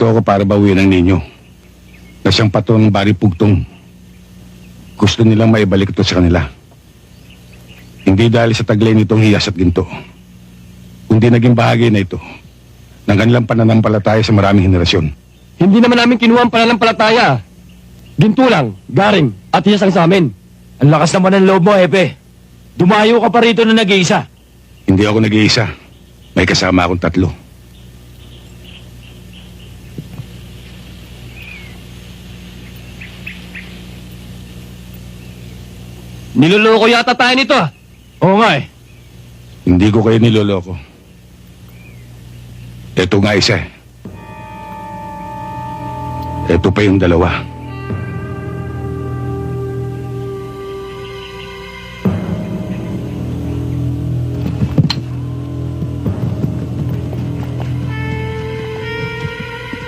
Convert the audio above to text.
Ito ako para bawian ng ninyo. Na siyang pato ng bari pugtong. Gusto nilang maibalik ito sa kanila. Hindi dahil sa taglay nitong hiyas at ginto. Kundi naging bahagi na ito ng kanilang pananampalataya sa maraming henerasyon. Hindi naman namin kinuha ang pananampalataya. Ginto lang, garing, at hiyas ang sa amin. Ang lakas naman ng loob mo, Epe. Dumayo ka pa rito na nag-iisa. Hindi ako nag-iisa. May kasama akong tatlo. Niloloko yata tayo nito ah. Oo nga eh. Hindi ko kayo niloloko. Ito nga isa eh. Ito pa yung dalawa.